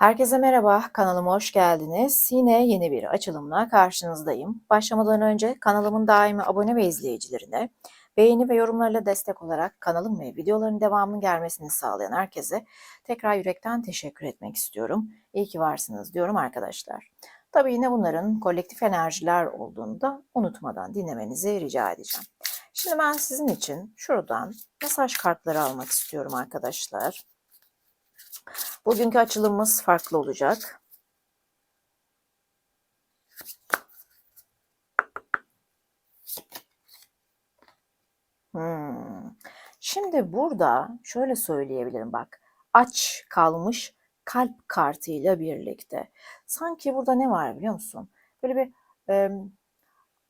Herkese merhaba, kanalıma hoş geldiniz. Yine yeni bir açılımla karşınızdayım. Başlamadan önce kanalımın daimi abone ve izleyicilerine, beğeni ve yorumlarla destek olarak kanalım ve videoların devamının gelmesini sağlayan herkese tekrar yürekten teşekkür etmek istiyorum. İyi ki varsınız diyorum arkadaşlar. Tabii yine bunların kolektif enerjiler olduğunu da unutmadan dinlemenizi rica edeceğim. Şimdi ben sizin için şuradan mesaj kartları almak istiyorum arkadaşlar. Bugünkü açılımımız farklı olacak. Hmm. Şimdi burada şöyle söyleyebilirim bak. Aç kalmış kalp kartıyla birlikte. Sanki burada ne var biliyor musun? Böyle bir e,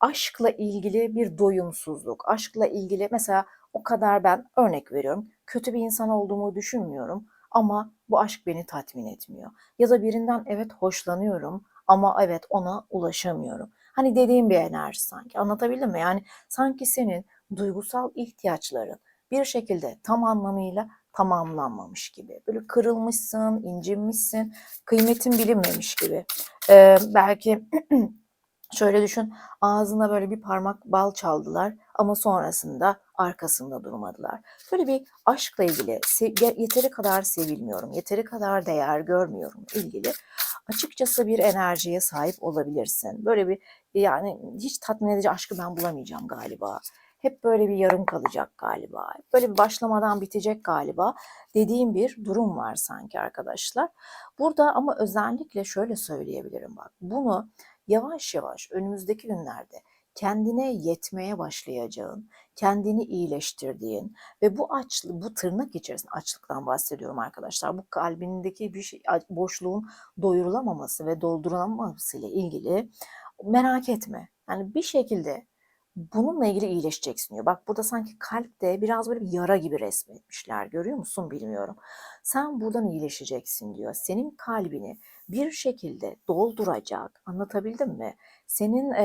aşkla ilgili bir doyumsuzluk. Aşkla ilgili mesela o kadar ben örnek veriyorum. Kötü bir insan olduğumu düşünmüyorum ama bu aşk beni tatmin etmiyor. Ya da birinden evet hoşlanıyorum ama evet ona ulaşamıyorum. Hani dediğim bir enerji sanki. Anlatabildim mi? Yani sanki senin duygusal ihtiyaçların bir şekilde tam anlamıyla tamamlanmamış gibi. Böyle kırılmışsın, incinmişsin, kıymetin bilinmemiş gibi. Ee, belki Şöyle düşün, ağzına böyle bir parmak bal çaldılar ama sonrasında arkasında durmadılar. Böyle bir aşkla ilgili yeteri kadar sevilmiyorum, yeteri kadar değer görmüyorum ilgili açıkçası bir enerjiye sahip olabilirsin. Böyle bir yani hiç tatmin edici aşkı ben bulamayacağım galiba. Hep böyle bir yarım kalacak galiba. Böyle bir başlamadan bitecek galiba dediğim bir durum var sanki arkadaşlar. Burada ama özellikle şöyle söyleyebilirim bak. Bunu yavaş yavaş önümüzdeki günlerde kendine yetmeye başlayacağın, kendini iyileştirdiğin ve bu aç bu tırnak içerisinde açlıktan bahsediyorum arkadaşlar. Bu kalbindeki bir şey, boşluğun doyurulamaması ve doldurulamaması ile ilgili merak etme. Yani bir şekilde bununla ilgili iyileşeceksin diyor. Bak burada sanki kalpte biraz böyle bir yara gibi resmetmişler. Görüyor musun bilmiyorum. Sen buradan iyileşeceksin diyor. Senin kalbini bir şekilde dolduracak. Anlatabildim mi? Senin e,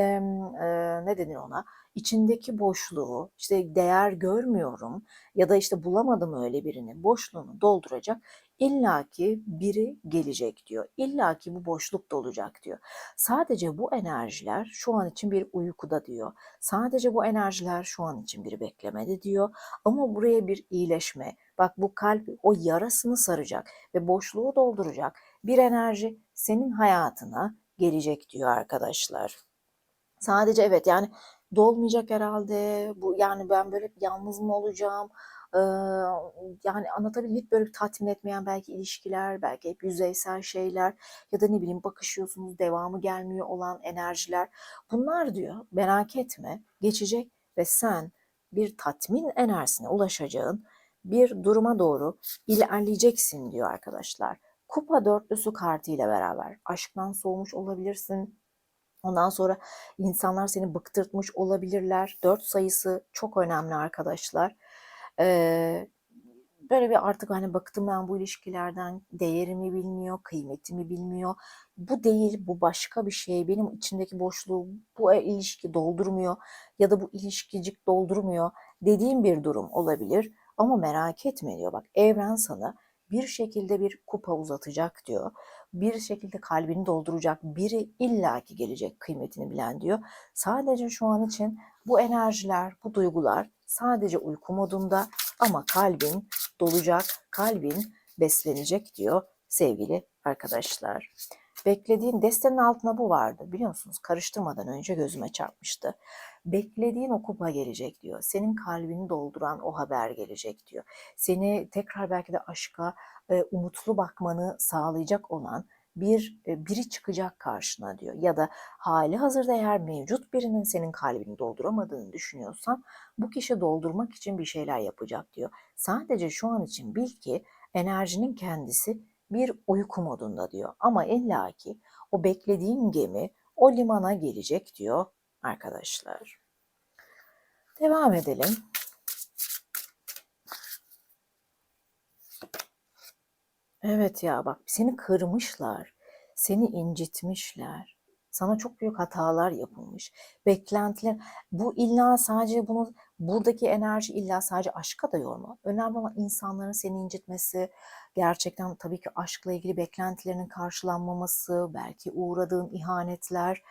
e, ne denir ona? İçindeki boşluğu, işte değer görmüyorum ya da işte bulamadım öyle birini, boşluğunu dolduracak illaki biri gelecek diyor. İllaki bu boşluk dolacak diyor. Sadece bu enerjiler şu an için bir uykuda diyor. Sadece bu enerjiler şu an için bir beklemede diyor. Ama buraya bir iyileşme, bak bu kalp o yarasını saracak ve boşluğu dolduracak bir enerji senin hayatına gelecek diyor arkadaşlar. Sadece evet yani dolmayacak herhalde. Bu yani ben böyle yalnız mı olacağım? Yani anlatabildim hep böyle tatmin etmeyen belki ilişkiler, belki hep yüzeysel şeyler ya da ne bileyim bakışıyorsunuz devamı gelmiyor olan enerjiler. Bunlar diyor merak etme geçecek ve sen bir tatmin enerjisine ulaşacağın bir duruma doğru ilerleyeceksin diyor arkadaşlar. Kupa dörtlüsü kartı ile beraber aşktan soğumuş olabilirsin, Ondan sonra insanlar seni bıktırtmış olabilirler. Dört sayısı çok önemli arkadaşlar. Ee, böyle bir artık hani baktım ben bu ilişkilerden değerimi bilmiyor, kıymetimi bilmiyor. Bu değil, bu başka bir şey. Benim içindeki boşluğu bu ilişki doldurmuyor ya da bu ilişkicik doldurmuyor dediğim bir durum olabilir. Ama merak etme diyor bak evren sana bir şekilde bir kupa uzatacak diyor bir şekilde kalbini dolduracak biri illaki gelecek kıymetini bilen diyor. Sadece şu an için bu enerjiler, bu duygular sadece uyku modunda ama kalbin dolacak, kalbin beslenecek diyor sevgili arkadaşlar. Beklediğin destenin altına bu vardı biliyor musunuz? Karıştırmadan önce gözüme çarpmıştı. Beklediğin o kupa gelecek diyor. Senin kalbini dolduran o haber gelecek diyor. Seni tekrar belki de aşka, e, umutlu bakmanı sağlayacak olan bir e, biri çıkacak karşına diyor. Ya da hali hazırda eğer mevcut birinin senin kalbini dolduramadığını düşünüyorsan bu kişi doldurmak için bir şeyler yapacak diyor. Sadece şu an için bil ki enerjinin kendisi bir uyku modunda diyor. Ama illaki o beklediğin gemi o limana gelecek diyor arkadaşlar. Devam edelim. Evet ya bak seni kırmışlar, seni incitmişler, Sana çok büyük hatalar yapılmış. Beklentiler, bu illa sadece bunu, buradaki enerji illa sadece aşka da yorma. Önemli olan insanların seni incitmesi, gerçekten tabii ki aşkla ilgili beklentilerinin karşılanmaması, belki uğradığın ihanetler,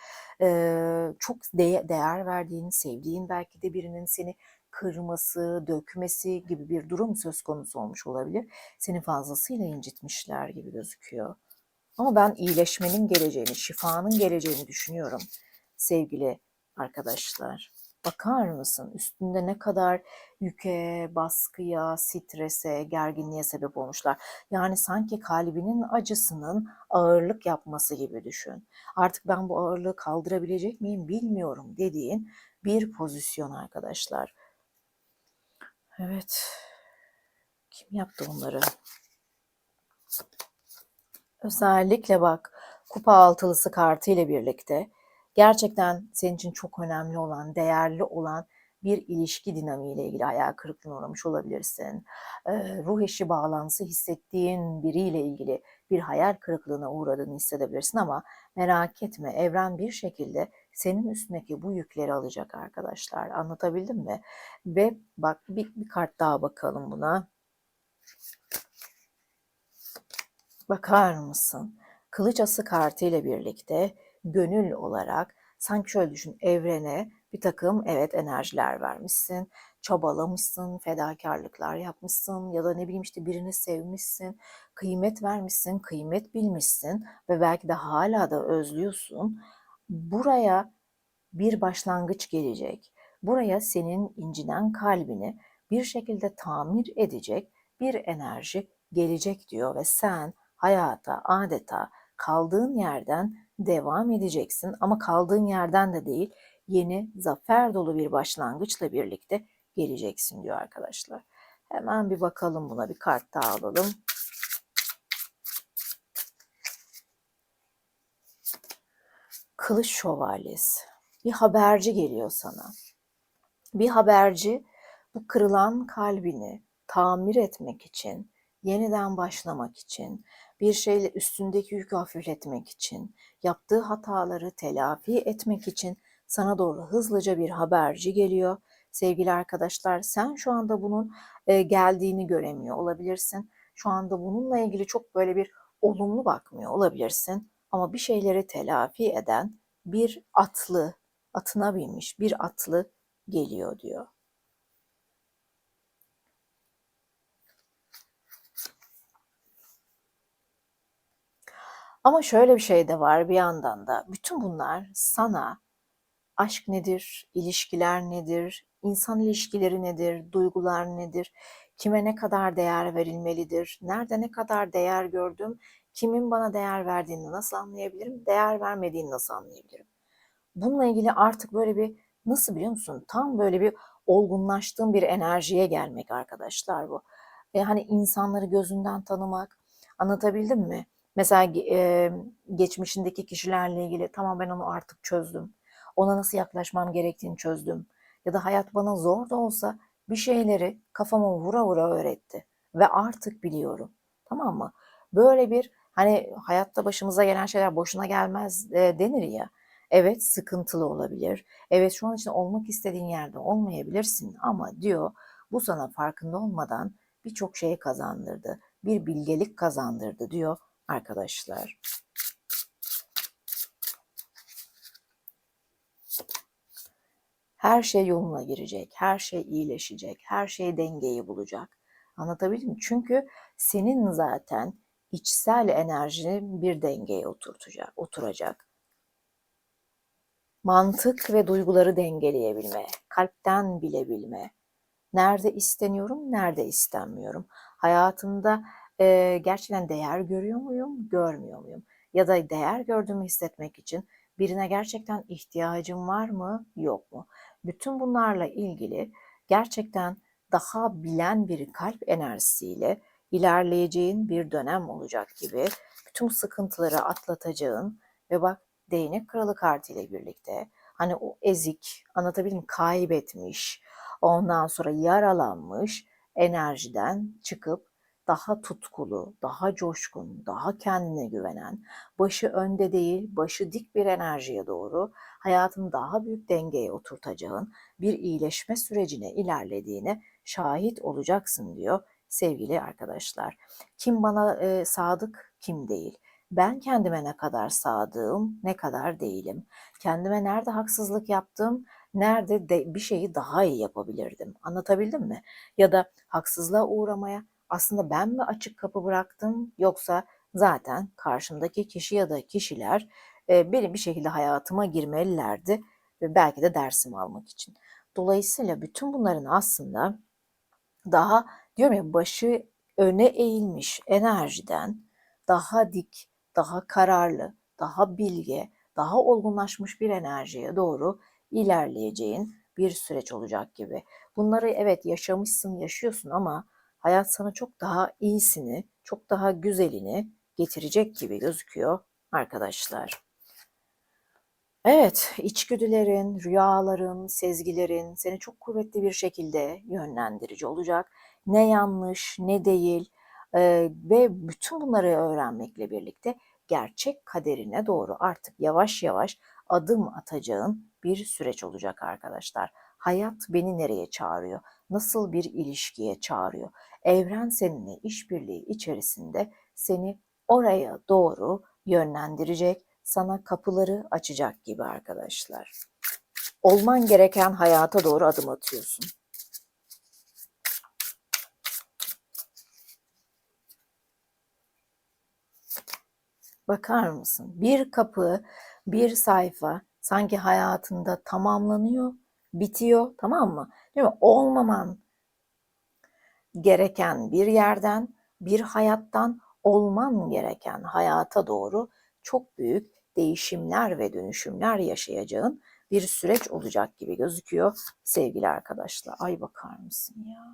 çok değer verdiğin, sevdiğin belki de birinin seni kırması, dökmesi gibi bir durum söz konusu olmuş olabilir. Seni fazlasıyla incitmişler gibi gözüküyor. Ama ben iyileşmenin geleceğini, şifanın geleceğini düşünüyorum sevgili arkadaşlar. Bakar mısın üstünde ne kadar yüke, baskıya, strese, gerginliğe sebep olmuşlar. Yani sanki kalbinin acısının ağırlık yapması gibi düşün. Artık ben bu ağırlığı kaldırabilecek miyim bilmiyorum dediğin bir pozisyon arkadaşlar. Evet. Kim yaptı onları? Özellikle bak kupa altılısı kartı ile birlikte gerçekten senin için çok önemli olan, değerli olan bir ilişki dinamiğiyle ilgili hayal kırıklığına uğramış olabilirsin. ruh eşi bağlantısı hissettiğin biriyle ilgili bir hayal kırıklığına uğradığını hissedebilirsin ama merak etme evren bir şekilde senin üstündeki bu yükleri alacak arkadaşlar. Anlatabildim mi? Ve bak bir, bir kart daha bakalım buna. Bakar mısın? Kılıç ası kartı ile birlikte gönül olarak sanki şöyle düşün evrene bir takım evet enerjiler vermişsin, çabalamışsın, fedakarlıklar yapmışsın ya da ne bileyim işte birini sevmişsin, kıymet vermişsin, kıymet bilmişsin ve belki de hala da özlüyorsun. Buraya bir başlangıç gelecek. Buraya senin incinen kalbini bir şekilde tamir edecek bir enerji gelecek diyor ve sen hayata adeta kaldığın yerden devam edeceksin ama kaldığın yerden de değil yeni zafer dolu bir başlangıçla birlikte geleceksin diyor arkadaşlar. Hemen bir bakalım buna bir kart daha alalım. Kılıç şövalyesi. Bir haberci geliyor sana. Bir haberci bu kırılan kalbini tamir etmek için, yeniden başlamak için, bir şeyle üstündeki yükü hafifletmek için, yaptığı hataları telafi etmek için sana doğru hızlıca bir haberci geliyor. Sevgili arkadaşlar sen şu anda bunun e, geldiğini göremiyor olabilirsin. Şu anda bununla ilgili çok böyle bir olumlu bakmıyor olabilirsin. Ama bir şeyleri telafi eden bir atlı, atına binmiş bir atlı geliyor diyor. Ama şöyle bir şey de var bir yandan da bütün bunlar sana aşk nedir, ilişkiler nedir, insan ilişkileri nedir, duygular nedir, kime ne kadar değer verilmelidir, nerede ne kadar değer gördüm, kimin bana değer verdiğini nasıl anlayabilirim, değer vermediğini nasıl anlayabilirim. Bununla ilgili artık böyle bir nasıl biliyor musun? Tam böyle bir olgunlaştığım bir enerjiye gelmek arkadaşlar bu. E, hani insanları gözünden tanımak, anlatabildim mi? Mesela e, geçmişindeki kişilerle ilgili tamam ben onu artık çözdüm. Ona nasıl yaklaşmam gerektiğini çözdüm. Ya da hayat bana zor da olsa bir şeyleri kafama vura vura öğretti. Ve artık biliyorum. Tamam mı? Böyle bir hani hayatta başımıza gelen şeyler boşuna gelmez e, denir ya. Evet sıkıntılı olabilir. Evet şu an için olmak istediğin yerde olmayabilirsin ama diyor bu sana farkında olmadan birçok şey kazandırdı. Bir bilgelik kazandırdı diyor arkadaşlar. Her şey yoluna girecek, her şey iyileşecek, her şey dengeyi bulacak. Anlatabildim mi? Çünkü senin zaten içsel enerjinin bir dengeye oturtacak, oturacak. Mantık ve duyguları dengeleyebilme, kalpten bilebilme. Nerede isteniyorum, nerede istenmiyorum. Hayatımda e, gerçekten değer görüyor muyum, görmüyor muyum? Ya da değer gördüğümü hissetmek için birine gerçekten ihtiyacım var mı, yok mu? Bütün bunlarla ilgili gerçekten daha bilen bir kalp enerjisiyle ilerleyeceğin bir dönem olacak gibi bütün sıkıntıları atlatacağın ve bak değnek kralı kartı ile birlikte hani o ezik anlatabildim kaybetmiş ondan sonra yaralanmış enerjiden çıkıp daha tutkulu, daha coşkun, daha kendine güvenen, başı önde değil, başı dik bir enerjiye doğru hayatını daha büyük dengeye oturtacağın bir iyileşme sürecine ilerlediğine şahit olacaksın diyor sevgili arkadaşlar. Kim bana e, sadık, kim değil. Ben kendime ne kadar sadığım, ne kadar değilim. Kendime nerede haksızlık yaptım, nerede de bir şeyi daha iyi yapabilirdim. Anlatabildim mi? Ya da haksızlığa uğramaya aslında ben mi açık kapı bıraktım yoksa zaten karşımdaki kişi ya da kişiler e, benim bir şekilde hayatıma girmelilerdi ve belki de dersimi almak için. Dolayısıyla bütün bunların aslında daha diyorum ya başı öne eğilmiş enerjiden daha dik, daha kararlı, daha bilge, daha olgunlaşmış bir enerjiye doğru ilerleyeceğin bir süreç olacak gibi. Bunları evet yaşamışsın, yaşıyorsun ama hayat sana çok daha iyisini, çok daha güzelini getirecek gibi gözüküyor arkadaşlar. Evet, içgüdülerin, rüyaların, sezgilerin seni çok kuvvetli bir şekilde yönlendirici olacak. Ne yanlış, ne değil e, ve bütün bunları öğrenmekle birlikte gerçek kaderine doğru artık yavaş yavaş adım atacağın bir süreç olacak arkadaşlar. Hayat beni nereye çağırıyor? Nasıl bir ilişkiye çağırıyor? Evren seninle işbirliği içerisinde seni oraya doğru yönlendirecek, sana kapıları açacak gibi arkadaşlar. Olman gereken hayata doğru adım atıyorsun. Bakar mısın? Bir kapı, bir sayfa sanki hayatında tamamlanıyor, bitiyor, tamam mı? Değil mi? Olmaman gereken bir yerden, bir hayattan olman gereken hayata doğru çok büyük değişimler ve dönüşümler yaşayacağın bir süreç olacak gibi gözüküyor sevgili arkadaşlar. Ay bakar mısın ya?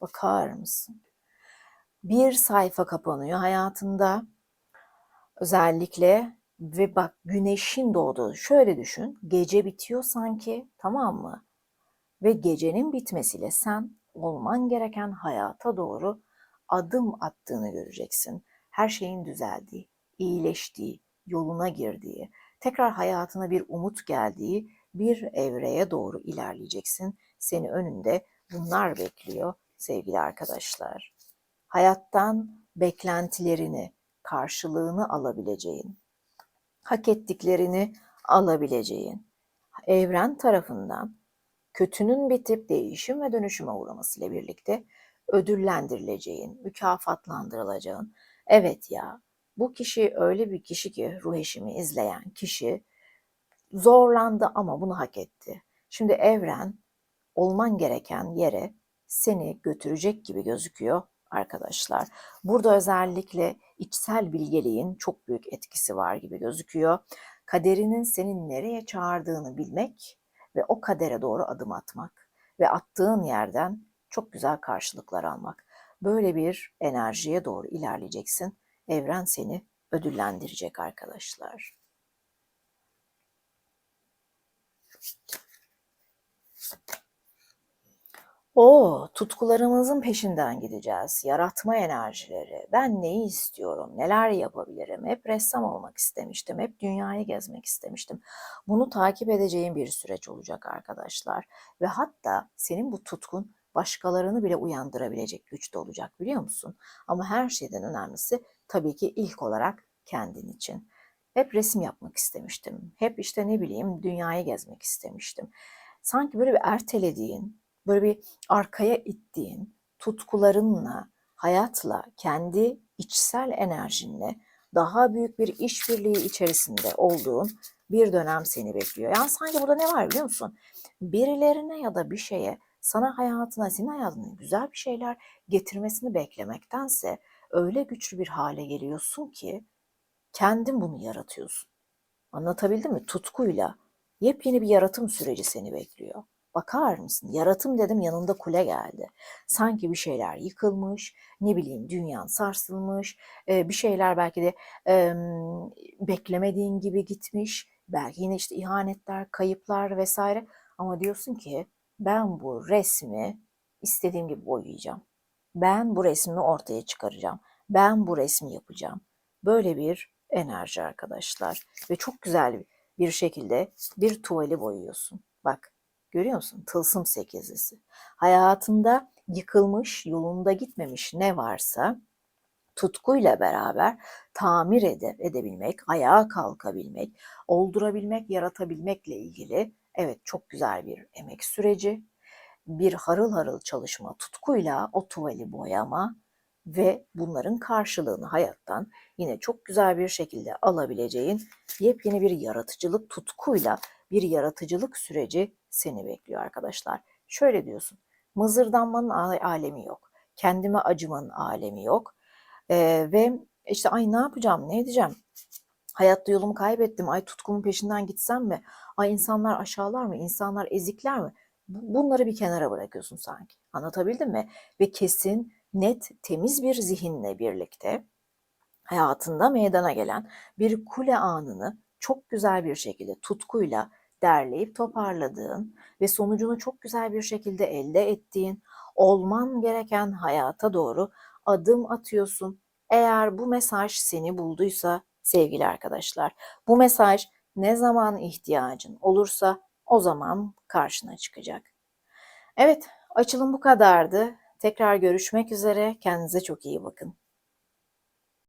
Bakar mısın? Bir sayfa kapanıyor hayatında özellikle ve bak güneşin doğduğu şöyle düşün gece bitiyor sanki tamam mı? Ve gecenin bitmesiyle sen olman gereken hayata doğru adım attığını göreceksin. Her şeyin düzeldiği, iyileştiği, yoluna girdiği, tekrar hayatına bir umut geldiği bir evreye doğru ilerleyeceksin. Seni önünde bunlar bekliyor sevgili arkadaşlar. Hayattan beklentilerini, karşılığını alabileceğin, hak ettiklerini alabileceğin, evren tarafından kötünün bitip değişim ve dönüşüme uğramasıyla birlikte ödüllendirileceğin, mükafatlandırılacağın, evet ya bu kişi öyle bir kişi ki ruh eşimi izleyen kişi zorlandı ama bunu hak etti. Şimdi evren olman gereken yere seni götürecek gibi gözüküyor arkadaşlar. Burada özellikle içsel bilgeliğin çok büyük etkisi var gibi gözüküyor. Kaderinin senin nereye çağırdığını bilmek ve o kadere doğru adım atmak ve attığın yerden çok güzel karşılıklar almak. Böyle bir enerjiye doğru ilerleyeceksin. Evren seni ödüllendirecek arkadaşlar. O tutkularımızın peşinden gideceğiz. Yaratma enerjileri. Ben neyi istiyorum? Neler yapabilirim? Hep ressam olmak istemiştim. Hep dünyayı gezmek istemiştim. Bunu takip edeceğim bir süreç olacak arkadaşlar. Ve hatta senin bu tutkun başkalarını bile uyandırabilecek güçte olacak biliyor musun? Ama her şeyden önemlisi tabii ki ilk olarak kendin için. Hep resim yapmak istemiştim. Hep işte ne bileyim dünyayı gezmek istemiştim. Sanki böyle bir ertelediğin, böyle bir arkaya ittiğin tutkularınla, hayatla, kendi içsel enerjinle daha büyük bir işbirliği içerisinde olduğun bir dönem seni bekliyor. Yani sanki burada ne var biliyor musun? Birilerine ya da bir şeye sana hayatına, senin hayatına güzel bir şeyler getirmesini beklemektense öyle güçlü bir hale geliyorsun ki kendin bunu yaratıyorsun. Anlatabildim mi? Tutkuyla yepyeni bir yaratım süreci seni bekliyor. Bakar mısın? Yaratım dedim yanında kule geldi. Sanki bir şeyler yıkılmış, ne bileyim dünyan sarsılmış, bir şeyler belki de beklemediğin gibi gitmiş. Belki yine işte ihanetler, kayıplar vesaire. Ama diyorsun ki ben bu resmi istediğim gibi boyayacağım. Ben bu resmi ortaya çıkaracağım. Ben bu resmi yapacağım. Böyle bir enerji arkadaşlar. Ve çok güzel bir şekilde bir tuvali boyuyorsun. Bak görüyor musun? Tılsım sekizlisi. Hayatında yıkılmış, yolunda gitmemiş ne varsa tutkuyla beraber tamir ede, edebilmek, ayağa kalkabilmek, oldurabilmek, yaratabilmekle ilgili evet çok güzel bir emek süreci, bir harıl harıl çalışma, tutkuyla o tuvali boyama ve bunların karşılığını hayattan yine çok güzel bir şekilde alabileceğin yepyeni bir yaratıcılık tutkuyla bir yaratıcılık süreci seni bekliyor arkadaşlar. Şöyle diyorsun, mızırdanmanın alemi yok, kendime acımanın alemi yok ee, ve işte ay ne yapacağım, ne edeceğim, hayatta yolumu kaybettim, ay tutkumun peşinden gitsem mi, ay insanlar aşağılar mı, insanlar ezikler mi? Bunları bir kenara bırakıyorsun sanki. Anlatabildim mi? Ve kesin, net, temiz bir zihinle birlikte hayatında meydana gelen bir kule anını çok güzel bir şekilde tutkuyla derleyip toparladığın ve sonucunu çok güzel bir şekilde elde ettiğin, olman gereken hayata doğru adım atıyorsun. Eğer bu mesaj seni bulduysa sevgili arkadaşlar, bu mesaj ne zaman ihtiyacın olursa o zaman karşına çıkacak. Evet, açılım bu kadardı. Tekrar görüşmek üzere. Kendinize çok iyi bakın.